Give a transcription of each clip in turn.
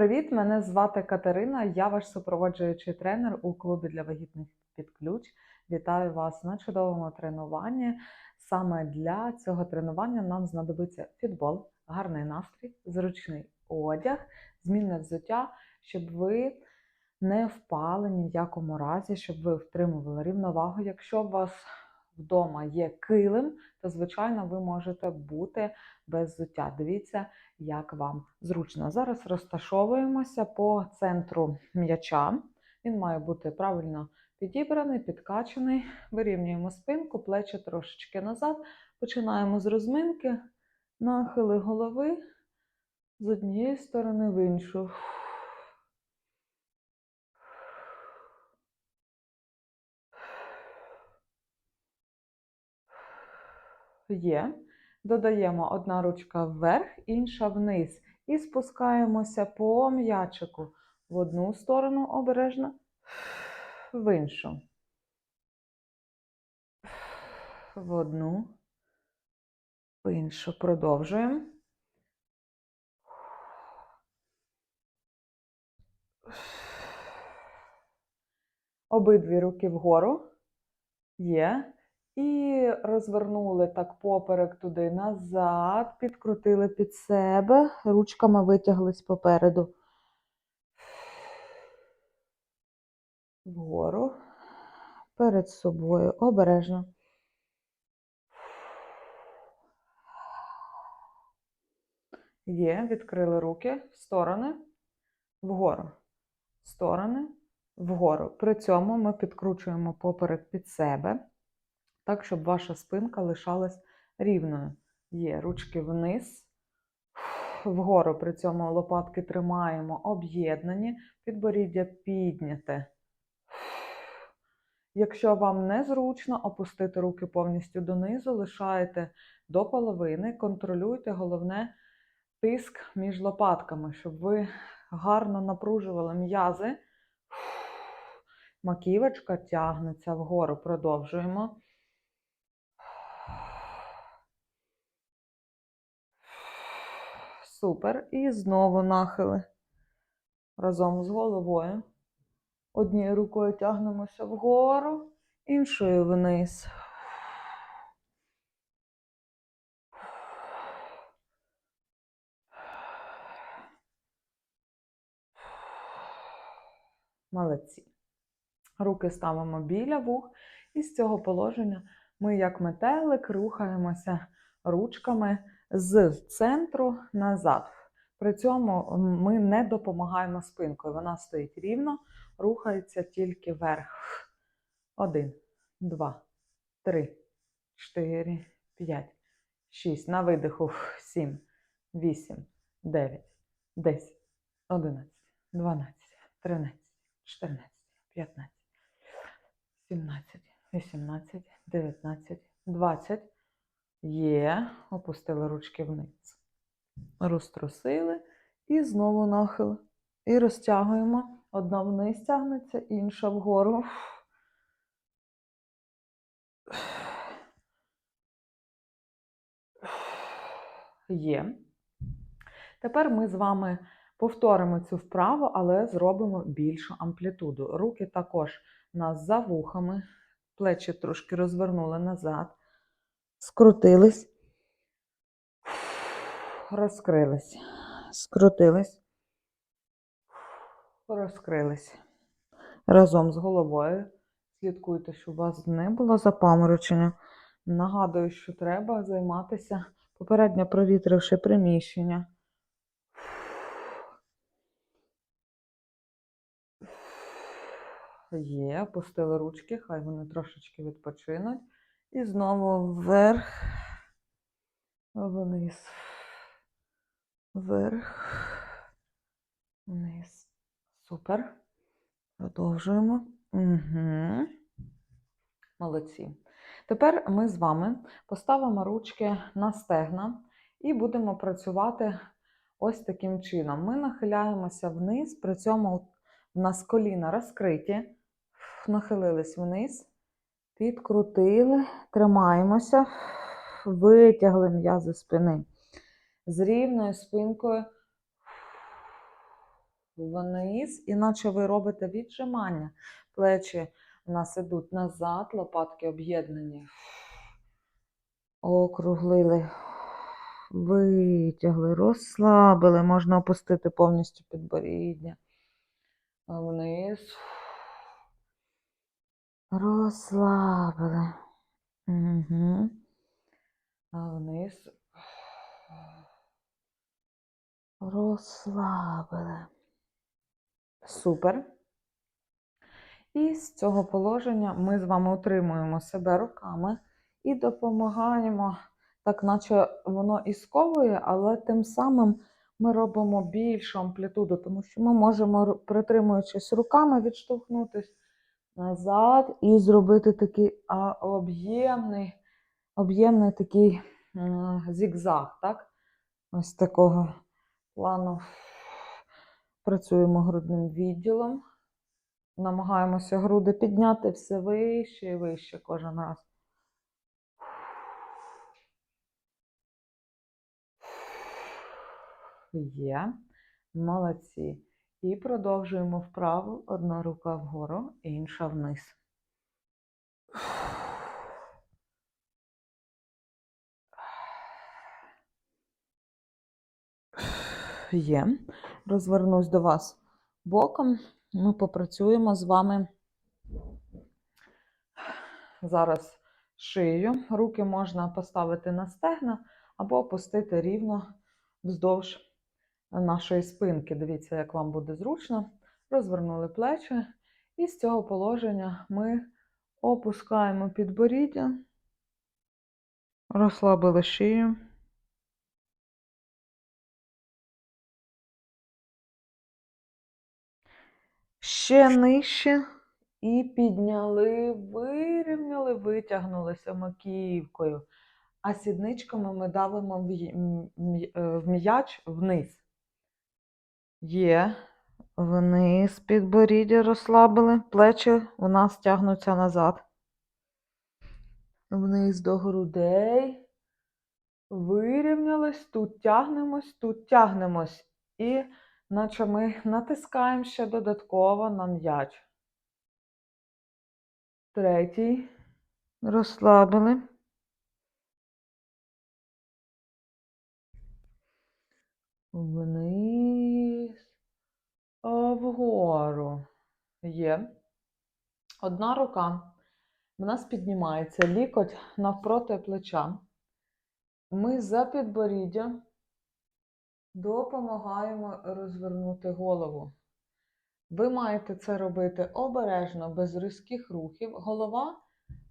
Привіт, мене звати Катерина. Я ваш супроводжуючий тренер у клубі для вагітних під ключ. Вітаю вас на чудовому тренуванні. Саме для цього тренування нам знадобиться фітбол, гарний настрій, зручний одяг, змінне взуття, щоб ви не впали ні в якому разі, щоб ви втримували рівновагу. Якщо у вас вдома є килим, то звичайно ви можете бути без взуття. Дивіться, як вам зручно. Зараз розташовуємося по центру м'яча. Він має бути правильно підібраний, підкачаний. Вирівнюємо спинку, плечі трошечки назад. Починаємо з розминки, нахили голови з однієї сторони в іншу. Є. Додаємо одна ручка вверх, інша вниз. І спускаємося по м'ячику в одну сторону обережно, в іншу. В одну, в іншу. Продовжуємо. Обидві руки вгору. Є. І розвернули так поперек туди назад, підкрутили під себе, ручками витяглись попереду. Вгору, перед собою, обережно. Є, відкрили руки в сторони, вгору, в сторони, вгору. При цьому ми підкручуємо поперек під себе так, щоб ваша спинка лишалась рівною. Є ручки вниз, вгору при цьому лопатки тримаємо, об'єднані, підборіддя підняте. Якщо вам незручно опустити руки повністю донизу, лишаєте до половини, контролюйте головне тиск між лопатками, щоб ви гарно напружували м'язи. Маківочка тягнеться вгору, продовжуємо. Супер. І знову нахили разом з головою. Однією рукою тягнемося вгору, іншою вниз. Молодці. Руки ставимо біля вух, і з цього положення ми, як метелик, рухаємося ручками з центру назад. При цьому ми не допомагаємо спинкою. Вона стоїть рівно, рухається тільки вверх. Один, два, три, чотири, п'ять, шість. На видиху. Сім, вісім, дев'ять, десять, одинадцять, дванадцять, тринадцять, чотирнадцять, п'ятнадцять, сімнадцять, вісімнадцять, дев'ятнадцять, двадцять. Є, опустили ручки вниз. Розтрусили і знову нахил. І розтягуємо. Одна вниз тягнеться, інша вгору. Є. Тепер ми з вами повторимо цю вправу, але зробимо більшу амплітуду. Руки також нас за вухами, плечі трошки розвернули назад скрутились, розкрились, скрутились, розкрились. Разом з головою. Слідкуйте, щоб у вас не було запаморочення. Нагадую, що треба займатися попередньо провітривши приміщення. Є, опустили ручки, хай вони трошечки відпочинуть. І знову вверх, вниз, вверх, вниз. Супер. Продовжуємо. Угу. Молодці. Тепер ми з вами поставимо ручки на стегна і будемо працювати ось таким чином. Ми нахиляємося вниз, при цьому в нас коліна розкриті, нахилились вниз. Підкрутили, тримаємося, витягли м'язи спини. З рівною спинкою вниз, іначе ви робите віджимання. Плечі у нас ідуть назад, лопатки об'єднані. Округлили, витягли, розслабили. Можна опустити повністю підборіддя. Вниз. Розслабили. Угу. А вниз. Розслабили. Супер. І з цього положення ми з вами утримуємо себе руками і допомагаємо, так наче воно і сковує, але тим самим ми робимо більшу амплітуду, тому що ми можемо, притримуючись руками, відштовхнутись назад і зробити такий об'ємний, об'ємний такий зігзаг, так? Ось такого плану. Працюємо грудним відділом. Намагаємося груди підняти все вище і вище кожен раз. Є. Молодці. І продовжуємо вправо. Одна рука вгору, інша вниз. Є. Розвернусь до вас боком. Ми попрацюємо з вами зараз шию. Руки можна поставити на стегна або опустити рівно вздовж нашої спинки. Дивіться, як вам буде зручно. Розвернули плечі. І з цього положення ми опускаємо підборіддя, розслабили шию. Ще нижче. І підняли, вирівняли, витягнулися маківкою. А сідничками ми давимо е, в м'яч вниз. Є. Вниз підборіддя розслабили. Плечі у нас тягнуться назад. Вниз до грудей. Вирівнялись, тут тягнемось, тут тягнемось. І наче ми натискаємо ще додатково на м'яч. Третій. Розслабили. Вниз. А вгору. Є. Одна рука в нас піднімається, лікоть навпроти плеча. Ми за підборіддя допомагаємо розвернути голову. Ви маєте це робити обережно, без різких рухів. Голова,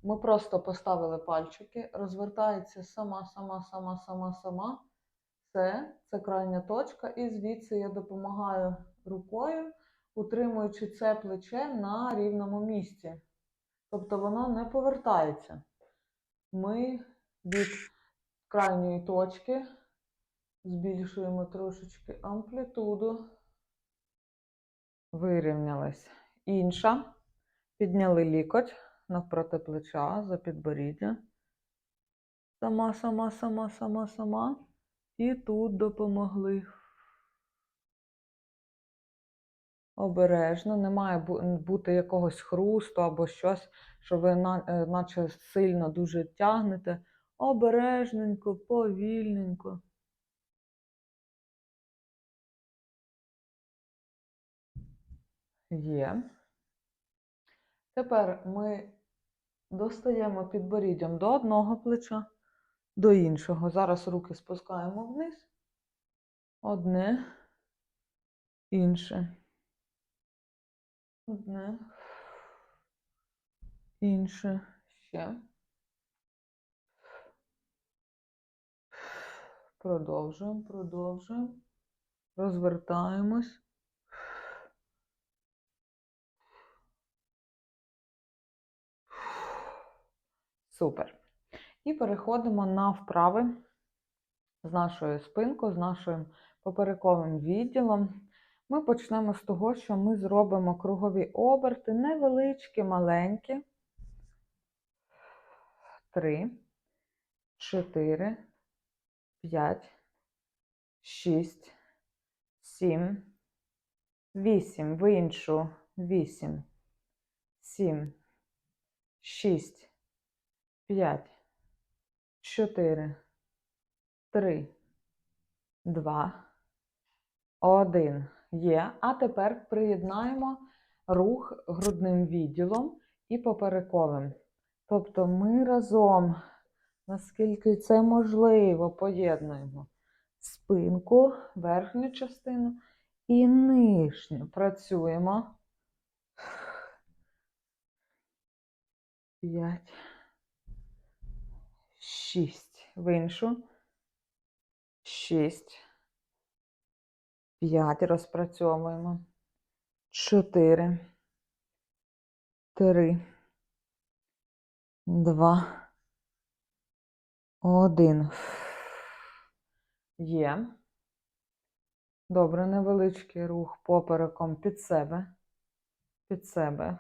ми просто поставили пальчики, розвертається сама, сама, сама, сама, сама. Це, це крайня точка. І звідси я допомагаю рукою, утримуючи це плече на рівному місці. Тобто воно не повертається. Ми від крайньої точки збільшуємо трошечки амплітуду. Вирівнялась. Інша. Підняли лікоть навпроти плеча за підборіддя. Сама, сама, сама, сама, сама. І тут допомогли. Обережно, не має бути якогось хрусту або щось, що ви е, наче сильно дуже тягнете. Обережненько, повільненько. Є. Тепер ми достаємо підборіддям до одного плеча, до іншого. Зараз руки спускаємо вниз. Одне, інше. Одне, інше, ще. Продовжуємо, продовжуємо. Розвертаємось. Супер. І переходимо на вправи з нашою спинкою, з нашим поперековим відділом. Ми почнемо з того, що ми зробимо кругові оберти, невеличкі, маленькі. Три, чотири, п'ять, шість, сім, Вісім. В іншу. Вісім. Сім. Шість. П'ять. Чотири. Три. Два. Один. Є. А тепер приєднаємо рух грудним відділом і поперековим. Тобто ми разом, наскільки це можливо, поєднуємо спинку, верхню частину і нижню. Працюємо. П'ять. Шість. В іншу. Шість. П'ять. Розпрацьовуємо. Чотири. Три. Два. Один. Є. Добре, невеличкий рух попереком під себе. Під себе.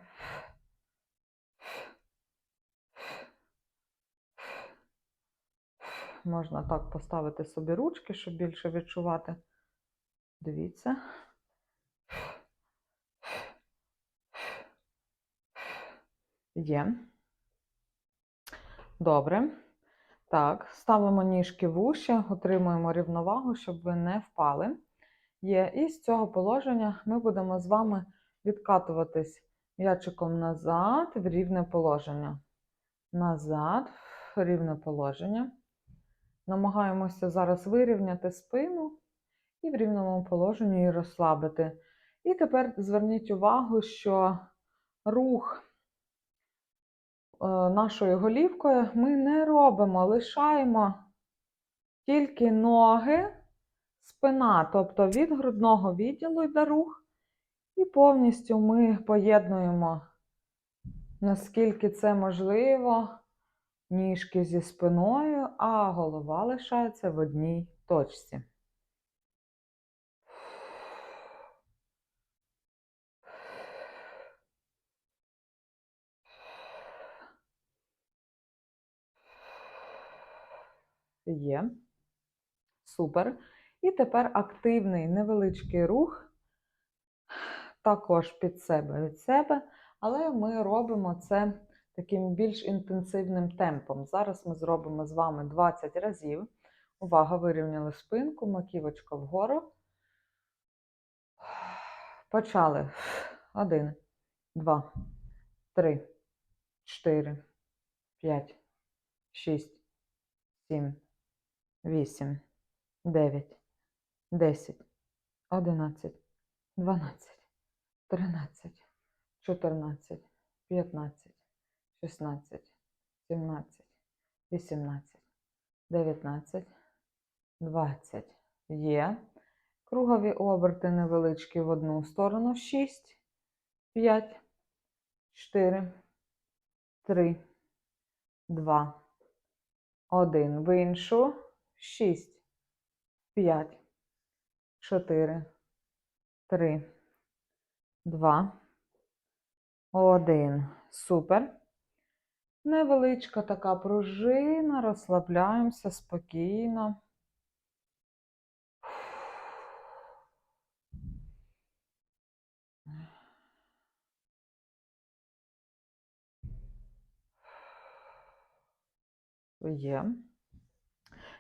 Можна так поставити собі ручки, щоб більше відчувати. Дивіться. Є. Добре. Так, ставимо ніжки в уші, отримуємо рівновагу, щоб ви не впали. Є. І з цього положення ми будемо з вами відкатуватись м'ячиком назад в рівне положення. Назад, в рівне положення. Намагаємося зараз вирівняти спину і в рівному положенні її розслабити. І тепер зверніть увагу, що рух е, нашою голівкою ми не робимо, лишаємо тільки ноги, спина, тобто від грудного відділу йде рух, і повністю ми поєднуємо, наскільки це можливо, ніжки зі спиною, а голова лишається в одній точці. Є. Супер. І тепер активний невеличкий рух, також під себе від себе, але ми робимо це таким більш інтенсивним темпом. Зараз ми зробимо з вами 20 разів. Увага, вирівняли спинку, маківочка вгору. Почали. Один, два, три, чотири, п'ять, шість, сім, вісім, дев'ять, десять, одинадцять, дванадцять, тринадцять, чотирнадцять, п'ятнадцять, шістнадцять, сімнадцять, вісімнадцять, дев'ятнадцять, двадцять. Є. Кругові оберти невеличкі в одну сторону. 6, 5, 4, 3, 2, 1. В іншу. 6, 5, 4, 3, 2, 1. Супер. Невеличка така пружина. Розслабляємося спокійно. Є.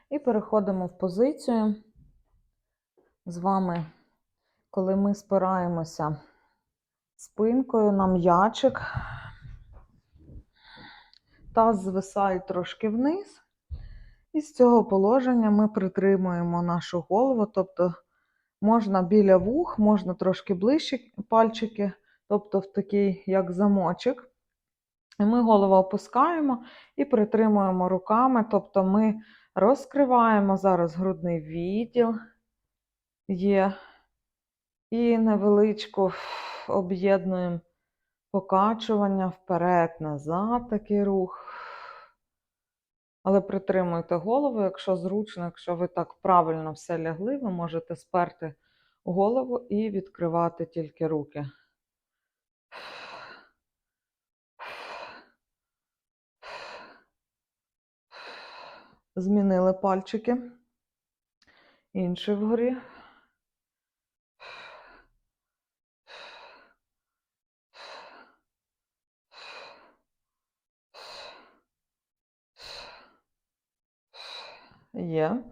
І переходимо в позицію з вами, коли ми спираємося спинкою на м'ячик. Таз звисає трошки вниз. І з цього положення ми притримуємо нашу голову, тобто можна біля вух, можна трошки ближче пальчики, тобто в такий, як замочок. Ми голову опускаємо і притримуємо руками, тобто ми розкриваємо зараз грудний відділ є. І невеличку об'єднуємо покачування вперед-назад, такий рух. Але притримуйте голову, якщо зручно, якщо ви так правильно все лягли, ви можете сперти голову і відкривати тільки руки. Змінили пальчики. Інший вгорі. Є.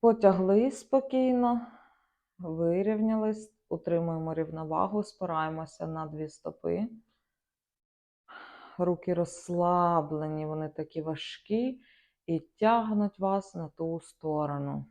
Потягли спокійно, вирівнялись, утримуємо рівновагу, спираємося на дві стопи. Руки розслаблені, вони такі важкі і тягнуть вас на ту сторону.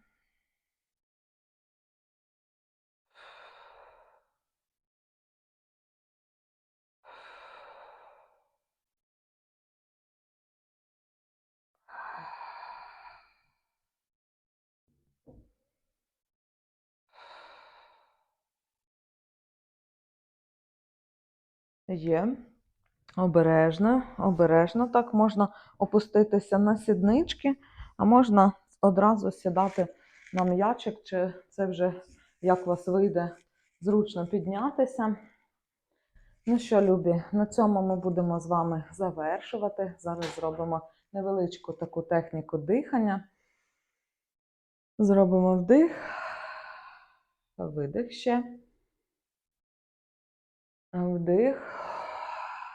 Є. Обережно, обережно. Так можна опуститися на сіднички, а можна одразу сідати на м'ячик, чи це вже як вас вийде зручно піднятися. Ну що, любі, на цьому ми будемо з вами завершувати. Зараз зробимо невеличку таку техніку дихання. Зробимо вдих, видих ще. Вдих,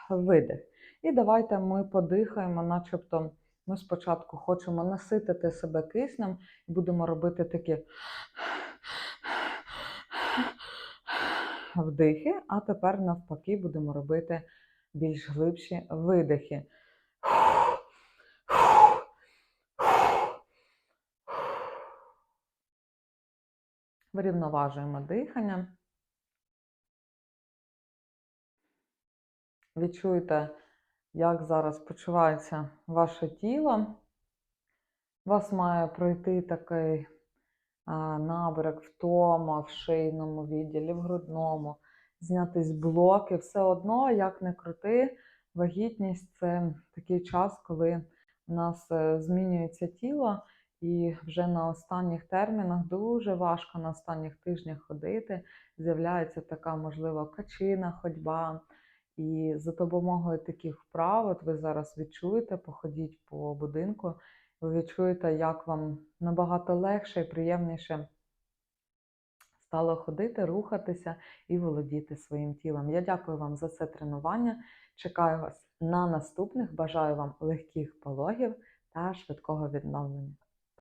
видих. І давайте ми подихаємо, начебто ми спочатку хочемо наситити себе киснем і будемо робити такі вдихи, а тепер навпаки будемо робити більш глибші видихи. Врівноважуємо дихання. Відчуйте, як зараз почувається ваше тіло. У вас має пройти такий а, набряк втома в шийному відділі, в грудному, знятись блоки. Все одно, як не крути, вагітність це такий час, коли у нас е, змінюється тіло, і вже на останніх термінах дуже важко на останніх тижнях ходити. З'являється така, можливо, качина ходьба. І за допомогою таких вправ, от ви зараз відчуєте, походіть по будинку, ви відчуєте, як вам набагато легше і приємніше стало ходити, рухатися і володіти своїм тілом. Я дякую вам за це тренування. Чекаю вас на наступних. Бажаю вам легких пологів та швидкого відновлення.